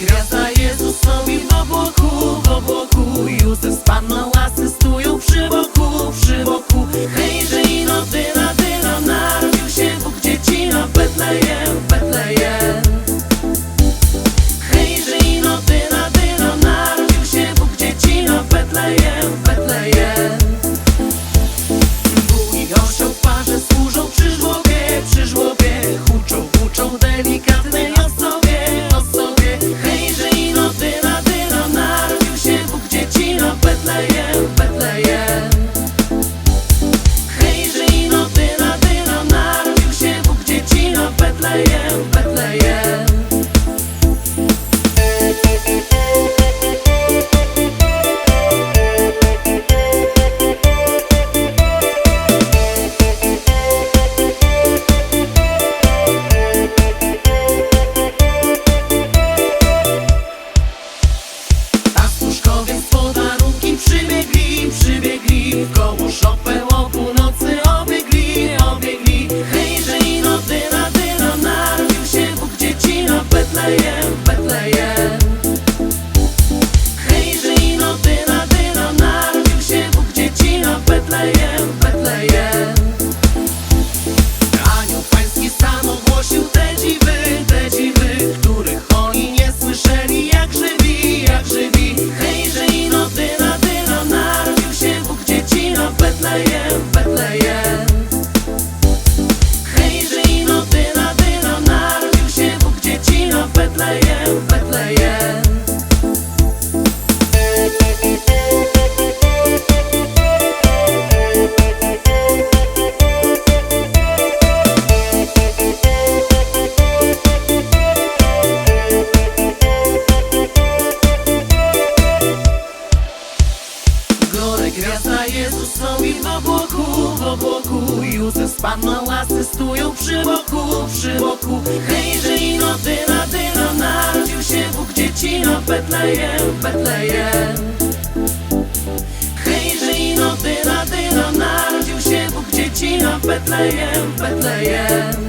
Gwiazda Jezusowi w obłoku. Betlejem, Betlejem. Przybiegli, przybiegli w koło szopę. wezmę je Gwiazda Jezusowi w obłoku, w obłoku. Józef spadł na lasy, stoją przy boku, przy boku. Betlejem, Betlejem. Hej, żyj, dyna, dyna Narodził się Bóg dzieci na Betlejem, Betlejem.